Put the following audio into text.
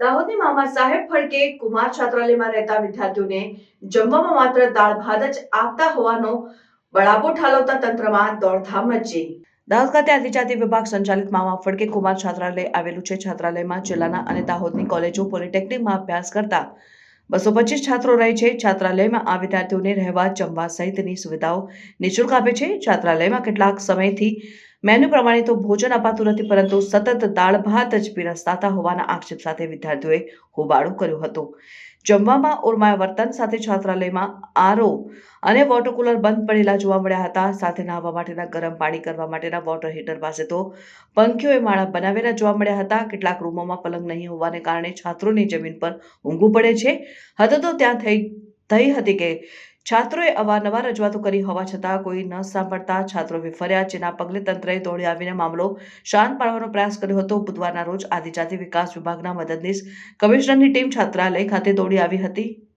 દાહોદની મામા સાહેબ ફળકે કુમાર છાત્રાલયમાં રહેતા વિદ્યાર્થીઓને જમવામાં માત્ર દાળ ભાત જ આપતા હોવાનો બળાપો ઠાલવતા તંત્રમાં દોડધામ મચી. દાહોદ ખાતે આદિજાતિ વિભાગ સંચાલિત મામા ફડકે કુમાર છાત્રાલય આવેલું છે. છાત્રાલયમાં જિલ્લાના અને દાહોદની કોલેજો, પોલિટેકનિકમાં અભ્યાસ કરતા બસો પચીસ છાત્રો રહે છે. છાત્રાલયમાં આ વિદ્યાર્થીઓને રહેવા, જમવા સહિતની સુવિધાઓ નિઃશુલ્ક આપે છે. છાત્રાલયમાં કેટલાક સમયથી મેન્યુ પ્રમાણે તો ભોજન અપાતું નથી, પરંતુ સતત દાળ ભાત જ પીરસતા હોવાના આક્ષેપ સાથે વિદ્યાર્થીઓએ હોબાળો કર્યો હતો. જમવામાં ઓરમાય વર્તન સાથે છાત્રાલયમાં આરો અને વોટર કુલર બંધ પડેલા જોવા મળ્યા હતા. સાથે નહાવા માટેના ગરમ પાણી કરવા માટેના વોટર હીટર પાસે તો પંખીઓએ માળા બનાવેલા જોવા મળ્યા હતા. કેટલાક રૂમોમાં પલંગ નહીં હોવાને કારણે છાત્રોની જમીન પર ઊંઘવું પડે છે. હતો તો ત્યાં થઈ થઈ હતી કે છાત્રોએ અવારનવાર રજૂઆતો કરી હોવા છતાં કોઈ ન સાંભળતા છાત્રો વિફર્યા, જેના પગલે તંત્રએ દોડી આવીને મામલો શાંત પાડવાનો પ્રયાસ કર્યો હતો. બુધવારના રોજ આદિજાતિ વિકાસ વિભાગના મદદનીશ કમિશનરની ટીમ છાત્રાલય ખાતે દોડી આવી હતી.